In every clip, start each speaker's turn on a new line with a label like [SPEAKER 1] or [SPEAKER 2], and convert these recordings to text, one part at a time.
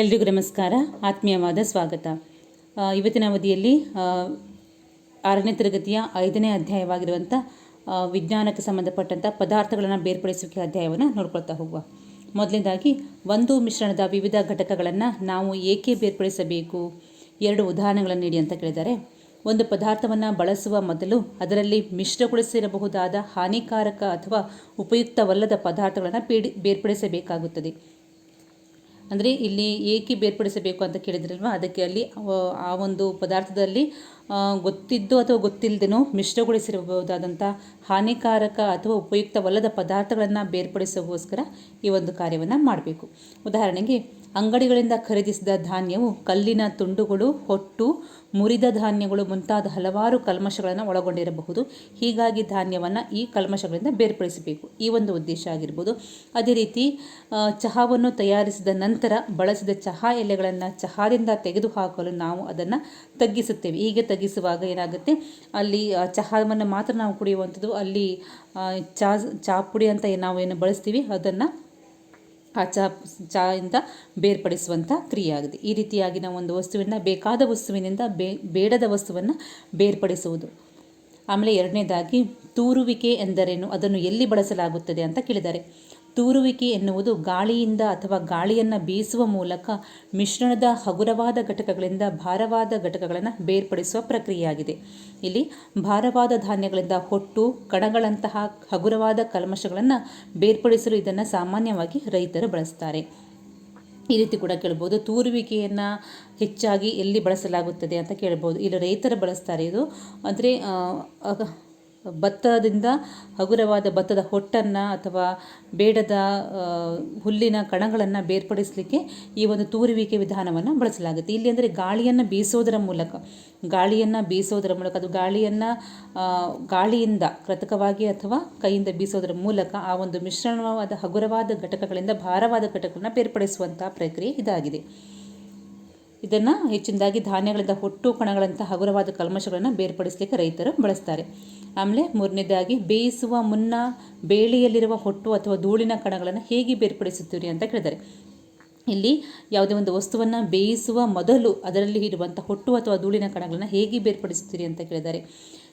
[SPEAKER 1] ಎಲ್ರಿಗೂ ನಮಸ್ಕಾರ. ಆತ್ಮೀಯವಾದ ಸ್ವಾಗತ. ಇವತ್ತಿನ ಅವಧಿಯಲ್ಲಿ ಆರನೇ ತರಗತಿಯ ಐದನೇ ಅಧ್ಯಾಯವಾಗಿರುವಂಥ ವಿಜ್ಞಾನಕ್ಕೆ ಸಂಬಂಧಪಟ್ಟಂಥ ಪದಾರ್ಥಗಳನ್ನು ಬೇರ್ಪಡಿಸುವಿಕೆ ಅಧ್ಯಾಯವನ್ನು ನೋಡ್ಕೊಳ್ತಾ ಹೋಗುವ. ಮೊದಲನೇದಾಗಿ ಒಂದು ಮಿಶ್ರಣದ ವಿವಿಧ ಘಟಕಗಳನ್ನು ನಾವು ಏಕೆ ಬೇರ್ಪಡಿಸಬೇಕು? ಎರಡು ಉದಾಹರಣೆಗಳನ್ನು ನೀಡಿ ಅಂತ ಕೇಳಿದ್ದಾರೆ. ಒಂದು ಪದಾರ್ಥವನ್ನು ಬಳಸುವ ಮೊದಲು ಅದರಲ್ಲಿ ಮಿಶ್ರಗೊಳಿಸಿರಬಹುದಾದ ಹಾನಿಕಾರಕ ಅಥವಾ ಉಪಯುಕ್ತವಲ್ಲದ ಪದಾರ್ಥಗಳನ್ನು ಬೇರ್ಪಡಿಸಬೇಕಾಗುತ್ತದೆ. ಅಂದರೆ ಇಲ್ಲಿ ಏಕೆ ಬೇರ್ಪಡಿಸಬೇಕು ಅಂತ ಕೇಳಿದ್ರಲ್ವ? ಅದಕ್ಕೆ ಅಲ್ಲಿ ಆ ಒಂದು ಪದಾರ್ಥದಲ್ಲಿ ಗೊತ್ತಿದ್ದು ಅಥವಾ ಗೊತ್ತಿಲ್ಲದೇನೋ ಮಿಶ್ರಗೊಳಿಸಿರಬಹುದಾದಂಥ ಹಾನಿಕಾರಕ ಅಥವಾ ಉಪಯುಕ್ತವಲ್ಲದ ಪದಾರ್ಥಗಳನ್ನು ಬೇರ್ಪಡಿಸೋಕ್ಕೋಸ್ಕರ ಈ ಒಂದು ಕಾರ್ಯವನ್ನು ಮಾಡಬೇಕು. ಉದಾಹರಣೆಗೆ ಅಂಗಡಿಗಳಿಂದ ಖರೀದಿಸಿದ ಧಾನ್ಯವು ಕಲ್ಲಿನ ತುಂಡುಗಳು, ಹೊಟ್ಟು, ಮುರಿದ ಧಾನ್ಯಗಳು ಮುಂತಾದ ಹಲವಾರು ಕಲ್ಮಶಗಳನ್ನು ಒಳಗೊಂಡಿರಬಹುದು. ಹೀಗಾಗಿ ಧಾನ್ಯವನ್ನು ಈ ಕಲ್ಮಶಗಳಿಂದ ಬೇರ್ಪಡಿಸಬೇಕು. ಈ ಒಂದು ಉದ್ದೇಶ ಆಗಿರ್ಬೋದು. ಅದೇ ರೀತಿ ಚಹಾವನ್ನು ತಯಾರಿಸಿದ ನಂತರ ಬಳಸಿದ ಚಹಾ ಎಲೆಗಳನ್ನು ಚಹಾದಿಂದ ತೆಗೆದುಹಾಕಲು ನಾವು ಅದನ್ನು ತಗ್ಗಿಸುತ್ತೇವೆ. ಹೀಗೆ ತಗ್ಗಿಸುವಾಗ ಏನಾಗುತ್ತೆ? ಅಲ್ಲಿ ಚಹಾವನ್ನು ಮಾತ್ರ ನಾವು ಕುಡಿಯುವಂಥದ್ದು, ಅಲ್ಲಿ ಚಾ ಚಾಪುಡಿ ಅಂತ ನಾವು ಏನು ಬಳಸ್ತೀವಿ, ಅದನ್ನು ಆ ಚಾ ಚಾಯಿಂದ ಬೇರ್ಪಡಿಸುವಂಥ ಕ್ರಿಯೆ ಆಗಿದೆ ಈ ರೀತಿಯಾಗಿ ನಾವು ಒಂದು ವಸ್ತುವಿನ ಬೇಕಾದ ವಸ್ತುವಿನಿಂದ ಬೇ, ಬೇಡದ ವಸ್ತುವನ್ನು ಬೇರ್ಪಡಿಸುವುದು. ಆಮೇಲೆ ಎರಡನೇದಾಗಿ, ತೂರುವಿಕೆ ಎಂದರೇನು? ಅದನ್ನು ಎಲ್ಲಿ ಬಳಸಲಾಗುತ್ತದೆ ಅಂತ ಕೇಳಿದ್ದಾರೆ. ತೂರುವಿಕೆ ಎನ್ನುವುದು ಗಾಳಿಯಿಂದ ಅಥವಾ ಗಾಳಿಯನ್ನು ಬೀಸುವ ಮೂಲಕ ಮಿಶ್ರಣದ ಹಗುರವಾದ ಘಟಕಗಳಿಂದ ಭಾರವಾದ ಘಟಕಗಳನ್ನು ಬೇರ್ಪಡಿಸುವ ಪ್ರಕ್ರಿಯೆಯಾಗಿದೆ. ಇಲ್ಲಿ ಭಾರವಾದ ಧಾನ್ಯಗಳಿಂದ ಹೊಟ್ಟು, ಕಣಗಳಂತಹ ಹಗುರವಾದ ಕಲ್ಮಶಗಳನ್ನು ಬೇರ್ಪಡಿಸಲು ಇದನ್ನು ಸಾಮಾನ್ಯವಾಗಿ ರೈತರು ಬಳಸ್ತಾರೆ. ಈ ರೀತಿ ಕೂಡ ಕೇಳ್ಬೋದು. ತೂರುವಿಕೆಯನ್ನು ಹೆಚ್ಚಾಗಿ ಎಲ್ಲಿ ಬಳಸಲಾಗುತ್ತದೆ ಅಂತ ಕೇಳ್ಬೋದು. ಇಲ್ಲಿ ರೈತರು ಬಳಸ್ತಾರೆ ಇದು. ಅಂದರೆ ಭತ್ತದಿಂದ ಹಗುರವಾದ ಭತ್ತದ ಹೊಟ್ಟನ್ನು ಅಥವಾ ಬೇಡದ ಹುಲ್ಲಿನ ಕಣಗಳನ್ನು ಬೇರ್ಪಡಿಸಲಿಕ್ಕೆ ಈ ಒಂದು ತೂರುವಿಕೆ ವಿಧಾನವನ್ನು ಬಳಸಲಾಗುತ್ತೆ. ಇಲ್ಲಿ ಅಂದರೆ ಗಾಳಿಯನ್ನು ಬೀಸೋದರ ಮೂಲಕ, ಗಾಳಿಯನ್ನು ಬೀಸೋದರ ಮೂಲಕ, ಅದು ಗಾಳಿಯನ್ನು ಗಾಳಿಯಿಂದ ಕೃತಕವಾಗಿ ಅಥವಾ ಕೈಯಿಂದ ಬೀಸೋದರ ಮೂಲಕ ಆ ಒಂದು ಮಿಶ್ರಣವಾದ ಹಗುರವಾದ ಘಟಕಗಳಿಂದ ಭಾರವಾದ ಘಟಕಗಳನ್ನು ಬೇರ್ಪಡಿಸುವಂಥ ಪ್ರಕ್ರಿಯೆ ಇದಾಗಿದೆ. ಇದನ್ನು ಹೆಚ್ಚಿನದಾಗಿ ಧಾನ್ಯಗಳಿಂದ ಹೊಟ್ಟು ಕಣಗಳಂಥ ಹಗುರವಾದ ಕಲ್ಮಶಗಳನ್ನು ಬೇರ್ಪಡಿಸಲಿಕ್ಕೆ ರೈತರು ಬಳಸ್ತಾರೆ. ಆಮೇಲೆ ಮೂರನೇದಾಗಿ ಬೇಯಿಸುವ ಮುನ್ನ ಬೇಳೆಯಲ್ಲಿರುವ ಹೊಟ್ಟು ಅಥವಾ ಧೂಳಿನ ಕಣಗಳನ್ನು ಹೇಗೆ ಬೇರ್ಪಡಿಸುತ್ತೀರಿ ಅಂತ ಕೇಳಿದ್ದಾರೆ. ಇಲ್ಲಿ ಯಾವುದೇ ಒಂದು ವಸ್ತುವನ್ನು ಬೇಯಿಸುವ ಮೊದಲು ಅದರಲ್ಲಿ ಇರುವಂಥ ಹೊಟ್ಟು ಅಥವಾ ಧೂಳಿನ ಕಣಗಳನ್ನು ಹೇಗೆ ಬೇರ್ಪಡಿಸುತ್ತೀರಿ ಅಂತ ಕೇಳಿದ್ದಾರೆ.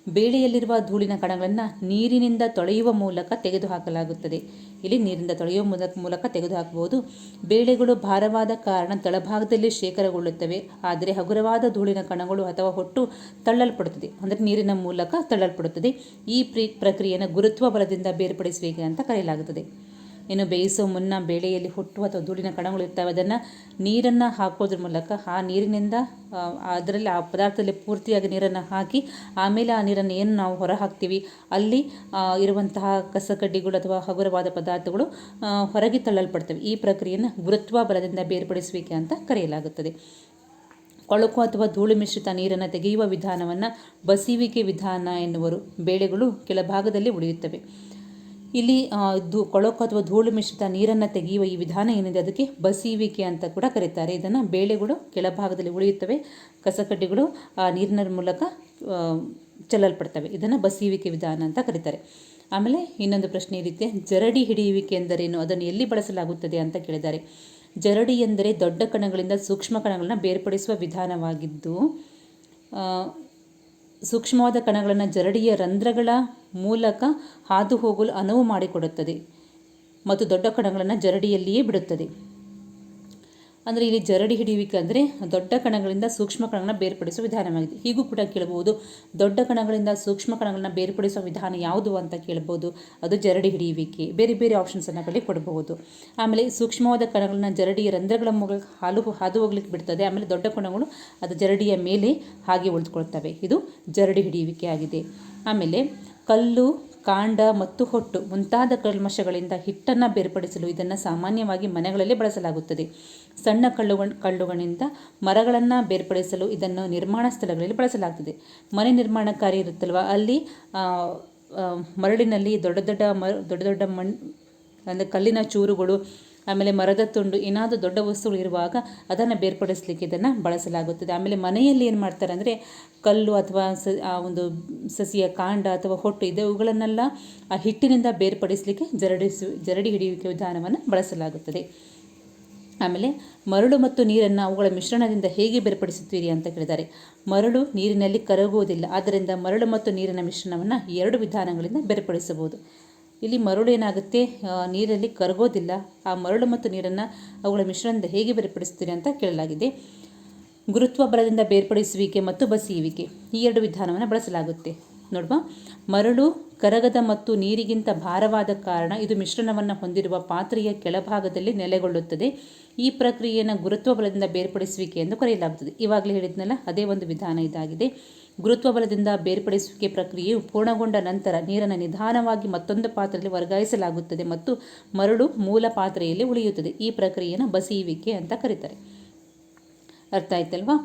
[SPEAKER 1] ಬೇಳೆಯಲ್ಲಿರುವ ಧೂಳಿನ ಕಣಗಳನ್ನು ನೀರಿನಿಂದ ತೊಳೆಯುವ ಮೂಲಕ ತೆಗೆದುಹಾಕಲಾಗುತ್ತದೆ. ಇಲ್ಲಿ ನೀರಿಂದ ತೊಳೆಯುವ ಮೂಲಕ ತೆಗೆದುಹಾಕಬಹುದು. ಬೇಳೆಗಳು ಭಾರವಾದ ಕಾರಣ ತಳಭಾಗದಲ್ಲಿ ಶೇಖರಗೊಳ್ಳುತ್ತವೆ. ಆದರೆ ಹಗುರವಾದ ಧೂಳಿನ ಕಣಗಳು ಅಥವಾ ಹೊಟ್ಟು ತಳ್ಳಲ್ಪಡುತ್ತದೆ. ಅಂದರೆ ನೀರಿನ ಮೂಲಕ ತಳ್ಳಲ್ಪಡುತ್ತದೆ. ಈ ಪ್ರಿ, ಪ್ರಕ್ರಿಯೆಯನ್ನು ಗುರುತ್ವ ಬಲದಿಂದ ಬೇರ್ಪಡಿಸುವಿಕೆ ಅಂತ ಕರೆಯಲಾಗುತ್ತದೆ. ಇನ್ನು ಬೇಯಿಸೋ ಮುನ್ನ ಬೇಳೆಯಲ್ಲಿ ಹುಟ್ಟು ಅಥವಾ ಧೂಳಿನ ಕಣಗಳು ಇರ್ತವೆ. ಅದನ್ನು ನೀರನ್ನು ಹಾಕೋದ್ರ ಮೂಲಕ ಆ ನೀರಿನಿಂದ ಅದರಲ್ಲಿ ಆ ಪದಾರ್ಥದಲ್ಲಿ ಪೂರ್ತಿಯಾಗಿ ನೀರನ್ನು ಹಾಕಿ, ಆಮೇಲೆ ಆ ನೀರನ್ನು ಏನು ನಾವು ಹೊರ ಹಾಕ್ತೀವಿ ಅಲ್ಲಿ ಇರುವಂತಹ ಕಸಕಡ್ಡಿಗಳು ಅಥವಾ ಹಗುರವಾದ ಪದಾರ್ಥಗಳು ಹೊರಗೆ ತಳ್ಳಲ್ಪಡ್ತವೆ. ಈ ಪ್ರಕ್ರಿಯೆಯನ್ನು ಗುರುತ್ವ ಬಲದಿಂದ ಬೇರ್ಪಡಿಸುವಿಕೆ ಅಂತ ಕರೆಯಲಾಗುತ್ತದೆ. ಕೊಳಕು ಅಥವಾ ಧೂಳು ಮಿಶ್ರಿತ ನೀರನ್ನು ತೆಗೆಯುವ ವಿಧಾನವನ್ನು ಬಸಿವಿಕೆ ವಿಧಾನ ಎನ್ನುವರು. ಬೇಳೆಗಳು ಕೆಳಭಾಗದಲ್ಲಿ ಉಳಿಯುತ್ತವೆ. ಇಲ್ಲಿ ಧೂ, ಕೊಳಕು ಅಥವಾ ಧೂಳು ಮಿಶ್ರಿತ ನೀರನ್ನು ತೆಗೆಯುವ ಈ ವಿಧಾನ ಏನಿದೆ, ಅದಕ್ಕೆ ಬಸೀವಿಕೆ ಅಂತ ಕೂಡ ಕರೀತಾರೆ. ಇದನ್ನು ಬೇಳೆಗಳು ಕೆಳಭಾಗದಲ್ಲಿ ಉಳಿಯುತ್ತವೆ. ಕಸಕಡ್ಡಿಗಳು, ಆ, ನೀರಿನ ಮೂಲಕ ಚೆಲ್ಲಲ್ಪಡ್ತವೆ. ಇದನ್ನು ಬಸೀವಿಕೆ ವಿಧಾನ ಅಂತ ಕರೀತಾರೆ. ಆಮೇಲೆ ಇನ್ನೊಂದು ಪ್ರಶ್ನೆ ಈ ರೀತಿ, ಜರಡಿ ಹಿಡಿಯುವಿಕೆ ಎಂದರೇನು? ಅದನ್ನು ಎಲ್ಲಿ ಬಳಸಲಾಗುತ್ತದೆ ಅಂತ ಕೇಳಿದ್ದಾರೆ. ಜರಡಿ ಎಂದರೆ ದೊಡ್ಡ ಕಣಗಳಿಂದ ಸೂಕ್ಷ್ಮ ಕಣಗಳನ್ನು ಬೇರ್ಪಡಿಸುವ ವಿಧಾನವಾಗಿದ್ದು ಸೂಕ್ಷ್ಮವಾದ ಕಣಗಳನ್ನು ಜರಡಿಯ ರಂಧ್ರಗಳ ಮೂಲಕ ಹಾದು ಹೋಗಲು ಅನುವು ಮಾಡಿಕೊಡುತ್ತದೆ ಮತ್ತು ದೊಡ್ಡ ಕಣಗಳನ್ನು ಜರಡಿಯಲ್ಲಿಯೇ ಬಿಡುತ್ತದೆ. ಅಂದರೆ ಇಲ್ಲಿ ಜರಡಿ ಹಿಡಿಯುವಿಕೆ ಅಂದರೆ ದೊಡ್ಡ ಕಣಗಳಿಂದ ಸೂಕ್ಷ್ಮ ಕಣಗಳನ್ನು ಬೇರ್ಪಡಿಸುವ ವಿಧಾನವಾಗಿದೆ. ಹೀಗೂ ಕೂಡ ಕೇಳಬಹುದು. ದೊಡ್ಡ ಕಣಗಳಿಂದ ಸೂಕ್ಷ್ಮ ಕಣಗಳನ್ನು ಬೇರ್ಪಡಿಸುವ ವಿಧಾನ ಯಾವುದು ಅಂತ ಕೇಳಬಹುದು. ಅದು ಜರಡಿ ಹಿಡಿಯುವಿಕೆ. ಬೇರೆ ಬೇರೆ ಆಪ್ಷನ್ಸನ್ನು ಕಡೆ ಕೊಡಬಹುದು. ಆಮೇಲೆ ಸೂಕ್ಷ್ಮವಾದ ಕಣಗಳನ್ನ ಜರಡಿಯ ರಂಧ್ರಗಳ ಮೂಲಕ ಹಾಲು ಹಾದು ಹೋಗ್ಲಿಕ್ಕೆ ಬಿಡ್ತದೆ. ಆಮೇಲೆ ದೊಡ್ಡ ಕಣಗಳು ಅದು ಜರಡಿಯ ಮೇಲೆ ಹಾಗೆ ಉಳಿದುಕೊಳ್ತವೆ. ಇದು ಜರಡಿ ಹಿಡಿಯುವಿಕೆ ಆಗಿದೆ. ಆಮೇಲೆ ಕಲ್ಲು ಕಾಂಡ ಮತ್ತು ಹೊಟ್ಟು ಮುಂತಾದ ಕಲ್ಮಶಗಳಿಂದ ಹಿಟ್ಟನ್ನು ಬೇರ್ಪಡಿಸಲು ಇದನ್ನು ಸಾಮಾನ್ಯವಾಗಿ ಮನೆಗಳಲ್ಲಿ ಬಳಸಲಾಗುತ್ತದೆ. ಸಣ್ಣ ಕಳ್ಳುಗ ಕಳ್ಳುಗಳಿಂದ ಮರಗಳನ್ನು ಬೇರ್ಪಡಿಸಲು ಇದನ್ನು ನಿರ್ಮಾಣ ಸ್ಥಳಗಳಲ್ಲಿ ಬಳಸಲಾಗ್ತದೆ. ಮನೆ ನಿರ್ಮಾಣ ಕಾರ್ಯ ಇರುತ್ತಲ್ವ? ಅಲ್ಲಿ ಮರಳಿನಲ್ಲಿ ದೊಡ್ಡ ದೊಡ್ಡ ಮ ದೊಡ್ಡ ದೊಡ್ಡ ಮಣ್ಣು ಅಂದರೆ ಕಲ್ಲಿನ ಚೂರುಗಳು ಆಮೇಲೆ ಮರದ ತುಂಡು ಏನಾದರೂ ದೊಡ್ಡ ವಸ್ತುಗಳು ಇರುವಾಗ ಅದನ್ನು ಬೇರ್ಪಡಿಸಲಿಕ್ಕೆ ಇದನ್ನು ಬಳಸಲಾಗುತ್ತದೆ. ಆಮೇಲೆ ಮನೆಯಲ್ಲಿ ಏನು ಮಾಡ್ತಾರೆ ಅಂದರೆ ಕಲ್ಲು ಅಥವಾ ಸ, ಆ ಒಂದು ಸಸಿಯ ಕಾಂಡ ಅಥವಾ ಹೊಟ್ಟು ಇದೆ ಇವುಗಳನ್ನೆಲ್ಲ ಆ ಹಿಟ್ಟಿನಿಂದ ಬೇರ್ಪಡಿಸಲಿಕ್ಕೆ ಜರಡಿಸು ಜರಡಿ ಹಿಡಿಯುವಿಕೆ ವಿಧಾನವನ್ನು ಬಳಸಲಾಗುತ್ತದೆ. ಆಮೇಲೆ ಮರಳು ಮತ್ತು ನೀರನ್ನು ಅವುಗಳ ಮಿಶ್ರಣದಿಂದ ಹೇಗೆ ಬೇರ್ಪಡಿಸುತ್ತೀರಿ ಅಂತ ಕೇಳಿದ್ದಾರೆ. ಮರಳು ನೀರಿನಲ್ಲಿ ಕರಗುವುದಿಲ್ಲ, ಆದ್ದರಿಂದ ಮರಳು ಮತ್ತು ನೀರಿನ ಮಿಶ್ರಣವನ್ನು ಎರಡು ವಿಧಾನಗಳಿಂದ ಬೇರ್ಪಡಿಸಬಹುದು. ಇಲ್ಲಿ ಮರಳು ಏನಾಗುತ್ತೆ? ನೀರಲ್ಲಿ ಕರಗೋದಿಲ್ಲ. ಆ ಮರಳು ಮತ್ತು ನೀರನ್ನು ಅವುಗಳ ಮಿಶ್ರಣದಿಂದ ಹೇಗೆ ಬೇರ್ಪಡಿಸ್ತೀರಿ ಅಂತ ಕೇಳಲಾಗಿದೆ. ಗುರುತ್ವ ಬಲದಿಂದ ಬೇರ್ಪಡಿಸುವಿಕೆ ಮತ್ತು ಬಸಿಯುವಿಕೆ. ಈ ಎರಡು ವಿಧಾನವನ್ನು ಬಳಸಲಾಗುತ್ತೆ. ನೋಡುವ. ಮರಳು ಕರಗದ ಮತ್ತು ನೀರಿಗಿಂತ ಭಾರವಾದ ಕಾರಣ ಇದು ಮಿಶ್ರಣವನ್ನು ಹೊಂದಿರುವ ಪಾತ್ರೆಯ ಕೆಳಭಾಗದಲ್ಲಿ ನೆಲೆಗೊಳ್ಳುತ್ತದೆ. ಈ ಪ್ರಕ್ರಿಯೆಯನ್ನು ಗುರುತ್ವ ಬಲದಿಂದ ಬೇರ್ಪಡಿಸುವಿಕೆ ಎಂದು ಕರೆಯಲಾಗುತ್ತದೆ. ಇವಾಗಲೇ ಹೇಳಿದ್ನಲ್ಲ, ಅದೇ ಒಂದು ವಿಧಾನ ಇದಾಗಿದೆ. ಗುರುತ್ವ ಬಲದಿಂದ ಬೇರ್ಪಡಿಸುವಿಕೆ ಪ್ರಕ್ರಿಯೆಯು ಪೂರ್ಣಗೊಂಡ ನಂತರ ನೀರನ್ನು ನಿಧಾನವಾಗಿ ಮತ್ತೊಂದು ಪಾತ್ರೆಯಲ್ಲಿ ವರ್ಗಾಯಿಸಲಾಗುತ್ತದೆ ಮತ್ತು ಮರಳು ಮೂಲ ಪಾತ್ರೆಯಲ್ಲಿ ಉಳಿಯುತ್ತದೆ. ಈ ಪ್ರಕ್ರಿಯೆಯನ್ನು ಬಸಿಯುವಿಕೆ ಅಂತ ಕರೀತಾರೆ. ಅರ್ಥ ಆಯ್ತಲ್ವಾ?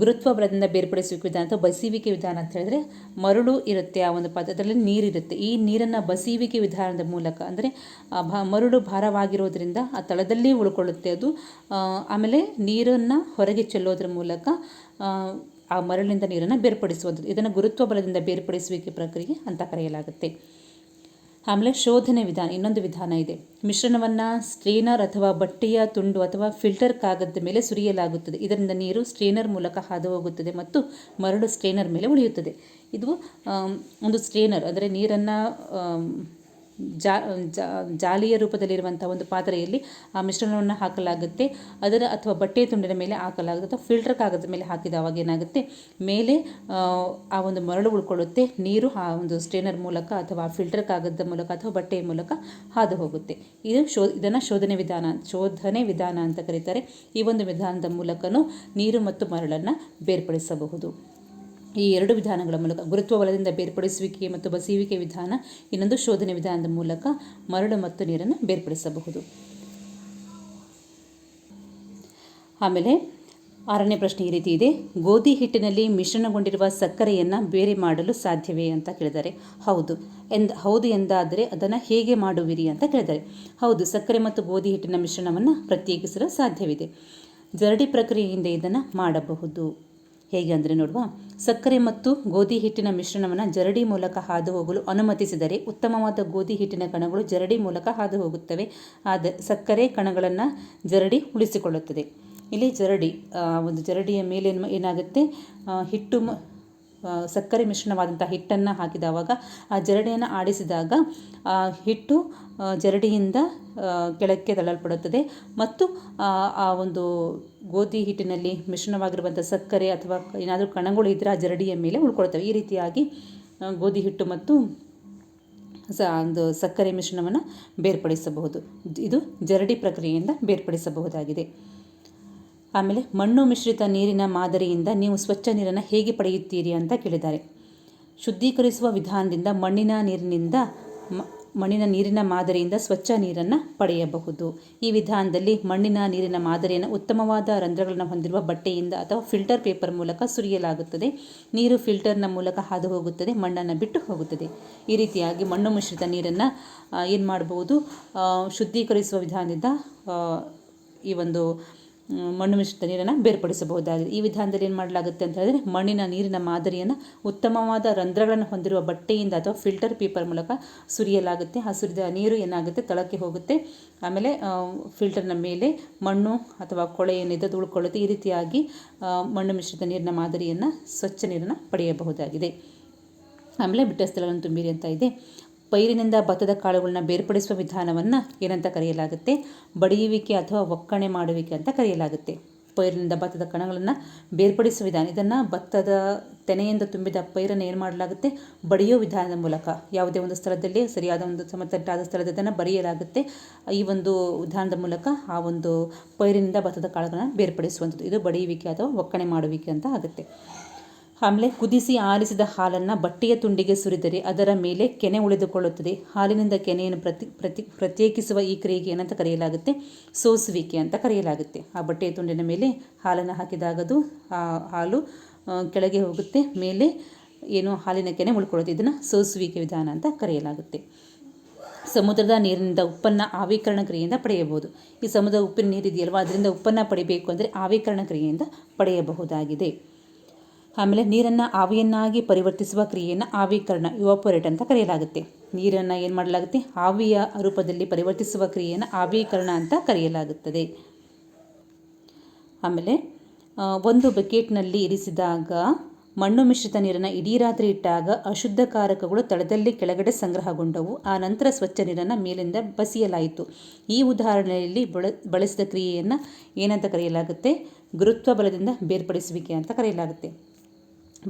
[SPEAKER 1] ಗುರುತ್ವ ಬಲದಿಂದ ಬೇರ್ಪಡಿಸುವಿಕೆ ವಿಧಾನ ಅಥವಾ ಬಸಿಯುವಿಕೆ ವಿಧಾನ ಅಂತ ಹೇಳಿದ್ರೆ ಮರಳು ಇರುತ್ತೆ ಆ ಒಂದು ಪಾತ್ರದಲ್ಲಿ ನೀರಿರುತ್ತೆ. ಈ ನೀರನ್ನು ಬಸಿಯುವಿಕೆ ವಿಧಾನದ ಮೂಲಕ ಅಂದರೆ ಮರಳು ಭಾರವಾಗಿರೋದ್ರಿಂದ ಆ ತಳದಲ್ಲಿ ಉಳ್ಕೊಳ್ಳುತ್ತೆ ಅದು. ಆಮೇಲೆ ನೀರನ್ನು ಹೊರಗೆ ಚೆಲ್ಲೋದ್ರ ಮೂಲಕ ಆ, ಮರಳಿನಿಂದ ನೀರನ್ನು ಬೇರ್ಪಡಿಸುವಂಥದ್ದು. ಇದನ್ನು ಗುರುತ್ವ ಬಲದಿಂದ ಬೇರ್ಪಡಿಸುವಿಕೆ ಪ್ರಕ್ರಿಯೆ ಅಂತ ಕರೆಯಲಾಗುತ್ತೆ. ಆಮೇಲೆ ಶೋಧನೆ ವಿಧಾನ ಇನ್ನೊಂದು ವಿಧಾನ ಇದೆ. ಮಿಶ್ರಣವನ್ನು ಸ್ಟ್ರೇನರ್ ಅಥವಾ ಬಟ್ಟೆಯ ತುಂಡು ಅಥವಾ ಫಿಲ್ಟರ್ ಕಾಗದದ ಮೇಲೆ ಸುರಿಯಲಾಗುತ್ತದೆ. ಇದರಿಂದ ನೀರು ಸ್ಟ್ರೇನರ್ ಮೂಲಕ ಹಾದು ಹೋಗುತ್ತದೆ ಮತ್ತು ಮರಳು ಸ್ಟ್ರೇನರ್ ಮೇಲೆ ಉಳಿಯುತ್ತದೆ. ಇದು ಒಂದು ಸ್ಟ್ರೇನರ್ ಅಂದರೆ ನೀರನ್ನು ಜಾ ಜಾಲಿಯ ರೂಪದಲ್ಲಿರುವಂಥ ಒಂದು ಪಾತ್ರೆಯಲ್ಲಿ ಆ ಮಿಶ್ರಣವನ್ನು ಹಾಕಲಾಗುತ್ತೆ. ಅದರ ಅಥವಾ ಬಟ್ಟೆಯ ತುಂಡಿನ ಮೇಲೆ ಹಾಕಲಾಗುತ್ತೆ ಅಥವಾ ಫಿಲ್ಟರ್ ಕಾಗದದ ಮೇಲೆ ಹಾಕಿದವಾಗ ಏನಾಗುತ್ತೆ? ಮೇಲೆ ಆ, ಆ ಒಂದು ಮರಳು ಉಳ್ಕೊಳ್ಳುತ್ತೆ. ನೀರು ಆ ಒಂದು ಸ್ಟ್ರೇನರ್ ಮೂಲಕ ಅಥವಾ ಫಿಲ್ಟರ್ ಕಾಗದದ ಮೂಲಕ ಅಥವಾ ಬಟ್ಟೆಯ ಮೂಲಕ ಹಾದು ಹೋಗುತ್ತೆ. ಇದು ಶೋ ಇದನ್ನು ಶೋಧನೆ ವಿಧಾನ ಶೋಧನೆ ವಿಧಾನ ಅಂತ ಕರೀತಾರೆ. ಈ ಒಂದು ವಿಧಾನದ ಮೂಲಕನೂ ನೀರು ಮತ್ತು ಮರಳನ್ನು ಬೇರ್ಪಡಿಸಬಹುದು. ಈ ಎರಡು ವಿಧಾನಗಳ ಮೂಲಕ ಗುರುತ್ವ ಬಲದಿಂದ ಬೇರ್ಪಡಿಸುವಿಕೆ ಮತ್ತು ಬಸಿಯುವಿಕೆ ವಿಧಾನ, ಇನ್ನೊಂದು ಶೋಧನೆ ವಿಧಾನದ ಮೂಲಕ ಮರಳು ಮತ್ತು ನೀರನ್ನು ಬೇರ್ಪಡಿಸಬಹುದು. ಆಮೇಲೆ ಆರನೇ ಪ್ರಶ್ನೆ ಈ ರೀತಿ ಇದೆ. ಗೋಧಿ ಹಿಟ್ಟಿನಲ್ಲಿ ಮಿಶ್ರಣಗೊಂಡಿರುವ ಸಕ್ಕರೆಯನ್ನು ಬೇರೆ ಮಾಡಲು ಸಾಧ್ಯವೇ ಅಂತ ಕೇಳಿದ್ದಾರೆ. ಹೌದು. ಎಂದ, ಹೌದು ಎಂದಾದರೆ ಅದನ್ನು ಹೇಗೆ ಮಾಡುವಿರಿ ಅಂತ ಕೇಳಿದ್ದಾರೆ. ಹೌದು, ಸಕ್ಕರೆ ಮತ್ತು ಗೋಧಿ ಹಿಟ್ಟಿನ ಮಿಶ್ರಣವನ್ನು ಪ್ರತ್ಯೇಕಿಸಲು ಸಾಧ್ಯವಿದೆ. ಜರಡಿ ಪ್ರಕ್ರಿಯೆಯಿಂದ ಇದನ್ನು ಮಾಡಬಹುದು. ಹೇಗೆ ಅಂದರೆ ನೋಡುವ, ಸಕ್ಕರೆ ಮತ್ತು ಗೋಧಿ ಹಿಟ್ಟಿನ ಮಿಶ್ರಣವನ್ನು ಜರಡಿ ಮೂಲಕ ಹಾದು ಹೋಗಲು ಅನುಮತಿಸಿದರೆ ಉತ್ತಮವಾದ ಗೋಧಿ ಹಿಟ್ಟಿನ ಕಣಗಳು ಜರಡಿ ಮೂಲಕ ಹಾದು ಹೋಗುತ್ತವೆ. ಆದ ಸಕ್ಕರೆ ಕಣಗಳನ್ನು ಜರಡಿ ಉಳಿಸಿಕೊಳ್ಳುತ್ತದೆ. ಇಲ್ಲಿ ಜರಡಿ ಒಂದು ಜರಡಿಯ ಮೇಲೆ ಏನಾಗುತ್ತೆ? ಹಿಟ್ಟು ಸಕ್ಕರೆ ಮಿಶ್ರಣವಾದಂಥ ಹಿಟ್ಟನ್ನು ಹಾಕಿದವಾಗ ಆ ಜರಡಿಯನ್ನು ಆಡಿಸಿದಾಗ ಆ ಹಿಟ್ಟು ಜರಡಿಯಿಂದ ಕೆಳಕ್ಕೆ ತಳ್ಳಲ್ಪಡುತ್ತದೆ. ಮತ್ತು, ಆ ಒಂದು ಗೋಧಿ ಹಿಟ್ಟಿನಲ್ಲಿ ಮಿಶ್ರಣವಾಗಿರುವಂಥ ಸಕ್ಕರೆ ಅಥವಾ ಏನಾದರೂ ಕಣಗಳು ಇದ್ದರೆ ಆ ಜರಡಿಯ ಮೇಲೆ ಉಳ್ಕೊಳ್ತವೆ. ಈ ರೀತಿಯಾಗಿ ಗೋಧಿ ಹಿಟ್ಟು ಮತ್ತು ಸ, ಒಂದು ಸಕ್ಕರೆ ಮಿಶ್ರಣವನ್ನು ಬೇರ್ಪಡಿಸಬಹುದು. ಇದು ಜರಡಿ ಪ್ರಕ್ರಿಯೆಯಿಂದ ಬೇರ್ಪಡಿಸಬಹುದಾಗಿದೆ. ಆಮೇಲೆ ಮಣ್ಣು ಮಿಶ್ರಿತ ನೀರಿನ ಮಾದರಿಯಿಂದ ನೀವು ಸ್ವಚ್ಛ ನೀರನ್ನು ಹೇಗೆ ಪಡೆಯುತ್ತೀರಿ ಅಂತ ಕೇಳಿದ್ದಾರೆ. ಶುದ್ಧೀಕರಿಸುವ ವಿಧಾನದಿಂದ ಮಣ್ಣಿನ ನೀರಿನಿಂದ ಮಣ್ಣಿನ ನೀರಿನ ಮಾದರಿಯಿಂದ ಸ್ವಚ್ಛ ನೀರನ್ನು ಪಡೆಯಬಹುದು. ಈ ವಿಧಾನದಲ್ಲಿ ಮಣ್ಣಿನ ನೀರಿನ ಮಾದರಿಯನ್ನು ಉತ್ತಮವಾದ ರಂಧ್ರಗಳನ್ನು ಹೊಂದಿರುವ ಬಟ್ಟೆಯಿಂದ ಅಥವಾ ಫಿಲ್ಟರ್ ಪೇಪರ್ ಮೂಲಕ ಸುರಿಯಲಾಗುತ್ತದೆ. ನೀರು ಫಿಲ್ಟರ್ನ ಮೂಲಕ ಹಾದು ಹೋಗುತ್ತದೆ, ಮಣ್ಣನ್ನು ಬಿಟ್ಟು ಹೋಗುತ್ತದೆ. ಈ ರೀತಿಯಾಗಿ ಮಣ್ಣು ಮಿಶ್ರಿತ ನೀರನ್ನು ಏನು ಮಾಡಬಹುದು ಶುದ್ಧೀಕರಿಸುವ ವಿಧಾನದಿಂದ ಈ ಒಂದು ಮಣ್ಣು ಮಿಶ್ರಿತ ನೀರನ್ನು ಬೇರ್ಪಡಿಸಬಹುದಾಗಿದೆ. ಈ ವಿಧಾನದಲ್ಲಿ ಏನು ಮಾಡಲಾಗುತ್ತೆ ಅಂತ ಹೇಳಿದ್ರೆ ಮಣ್ಣಿನ ನೀರಿನ ಮಾದರಿಯನ್ನು ಉತ್ತಮವಾದ ರಂಧ್ರಗಳನ್ನು ಹೊಂದಿರುವ ಬಟ್ಟೆಯಿಂದ ಅಥವಾ ಫಿಲ್ಟರ್ ಪೇಪರ್ ಮೂಲಕ ಸುರಿಯಲಾಗುತ್ತೆ. ಆ ಸುರಿದ ನೀರು ಏನಾಗುತ್ತೆ? ತಳಕ್ಕೆ ಹೋಗುತ್ತೆ. ಆಮೇಲೆ ಫಿಲ್ಟರ್ನ ಮೇಲೆ ಮಣ್ಣು ಅಥವಾ ಕೊಳೆ ಏನಿದೆ ಅದು ಉಳ್ಕೊಳ್ಳುತ್ತೆ. ಈ ರೀತಿಯಾಗಿ ಮಣ್ಣು ಮಿಶ್ರಿತ ನೀರಿನ ಮಾದರಿಯನ್ನು ಸ್ವಚ್ಛ ನೀರನ್ನು ಪಡೆಯಬಹುದಾಗಿದೆ. ಆಮೇಲೆ ಬಿಟ್ಟ ಸ್ಥಳಗಳನ್ನು ತುಂಬಿರಿ ಅಂತ ಇದೆ. ಪೈರಿನಿಂದ ಭತ್ತದ ಕಾಳುಗಳನ್ನ ಬೇರ್ಪಡಿಸುವ ವಿಧಾನವನ್ನು ಏನಂತ ಕರೆಯಲಾಗುತ್ತೆ? ಬಡಿಯುವಿಕೆ ಅಥವಾ ಒಕ್ಕಣೆ ಮಾಡುವಿಕೆ ಅಂತ ಕರೆಯಲಾಗುತ್ತೆ. ಪೈರಿನಿಂದ ಭತ್ತದ ಕಣಗಳನ್ನು ಬೇರ್ಪಡಿಸುವ ವಿಧಾನ. ಇದನ್ನು ಭತ್ತದ ತೆನೆಯಿಂದ ತುಂಬಿದ ಪೈರನ್ನು ಏನು ಮಾಡಲಾಗುತ್ತೆ? ಬಡಿಯೋ ವಿಧಾನದ ಮೂಲಕ. ಯಾವುದೇ ಒಂದು ಸ್ಥಳದಲ್ಲಿ, ಸರಿಯಾದ ಒಂದು ಸಮತಟ್ಟಾದ ಸ್ಥಳದ ಬರೆಯಲಾಗುತ್ತೆ. ಈ ಒಂದು ವಿಧಾನದ ಮೂಲಕ ಆ ಒಂದು ಪೈರಿನಿಂದ ಭತ್ತದ ಕಾಳುಗಳನ್ನು ಬೇರ್ಪಡಿಸುವಂಥದ್ದು. ಇದು ಬಡಿಯುವಿಕೆ ಅಥವಾ ಒಕ್ಕಣೆ ಮಾಡುವಿಕೆ ಅಂತ ಆಗುತ್ತೆ. ಆಮೇಲೆ ಕುದಿಸಿ ಆರಿಸಿದ ಹಾಲನ್ನು ಬಟ್ಟೆಯ ತುಂಡಿಗೆ ಸುರಿದರೆ ಅದರ ಮೇಲೆ ಕೆನೆ ಉಳಿದುಕೊಳ್ಳುತ್ತದೆ. ಹಾಲಿನಿಂದ ಕೆನೆಯನ್ನು ಪ್ರತಿ ಪ್ರತಿ, ಪ್ರತ್ಯೇಕಿಸುವ ಈ ಕ್ರಿಯೆಗೆ ಏನಂತ ಕರೆಯಲಾಗುತ್ತೆ? ಸೋಸುವಿಕೆ ಅಂತ ಕರೆಯಲಾಗುತ್ತೆ. ಆ ಬಟ್ಟೆಯ ತುಂಡಿನ ಮೇಲೆ ಹಾಲನ್ನು ಹಾಕಿದಾಗದು, ಆ ಹಾಲು ಕೆಳಗೆ ಹೋಗುತ್ತೆ, ಮೇಲೆ ಏನು ಹಾಲಿನ ಕೆನೆ ಉಳ್ಕೊಳ್ಳುತ್ತೆ. ಇದನ್ನು ಸೋಸುವಿಕೆ ವಿಧಾನ ಅಂತ ಕರೆಯಲಾಗುತ್ತೆ. ಸಮುದ್ರದ ನೀರಿನಿಂದ ಉಪ್ಪನ್ನು ಆವೀಕರಣ ಕ್ರಿಯೆಯಿಂದ ಪಡೆಯಬಹುದು. ಈ ಸಮುದ್ರದ ಉಪ್ಪಿನ ನೀರಿದೆಯಲ್ವ? ಅದರಿಂದ ಉಪ್ಪನ್ನು ಪಡಿಬೇಕು ಅಂದರೆ ಆವೀಕರಣ ಕ್ರಿಯೆಯಿಂದ ಪಡೆಯಬಹುದಾಗಿದೆ. ಆಮೇಲೆ ನೀರನ್ನು ಆವಿಯನ್ನಾಗಿ ಪರಿವರ್ತಿಸುವ ಕ್ರಿಯೆಯನ್ನು ಆವೀಕರಣ ಯುವಪೊರೇಟ್ ಅಂತ ಕರೆಯಲಾಗುತ್ತೆ. ನೀರನ್ನು ಏನು ಮಾಡಲಾಗುತ್ತೆ? ಆವಿಯ ರೂಪದಲ್ಲಿ ಪರಿವರ್ತಿಸುವ ಕ್ರಿಯೆಯನ್ನು ಆವೀಕರಣ ಅಂತ ಕರೆಯಲಾಗುತ್ತದೆ. ಆಮೇಲೆ ಒಂದು ಬಕೆಟ್ನಲ್ಲಿ ಇರಿಸಿದಾಗ, ಮಣ್ಣು ಮಿಶ್ರಿತ ನೀರನ್ನು ಇಡೀ ರಾತ್ರಿ ಇಟ್ಟಾಗ ಅಶುದ್ಧ ಕಾರಕಗಳು ತಳದಲ್ಲಿ ಕೆಳಗಡೆ ಸಂಗ್ರಹಗೊಂಡವು. ಆ ನಂತರ ಸ್ವಚ್ಛ ನೀರನ್ನು ಮೇಲಿಂದ ಬಸಿಯಲಾಯಿತು. ಈ ಉದಾಹರಣೆಯಲ್ಲಿ ಬಳ, ಬಳಸಿದ ಕ್ರಿಯೆಯನ್ನು ಏನಂತ ಕರೆಯಲಾಗುತ್ತೆ? ಗುರುತ್ವ ಬಲದಿಂದ ಬೇರ್ಪಡಿಸುವಿಕೆ ಅಂತ ಕರೆಯಲಾಗುತ್ತೆ.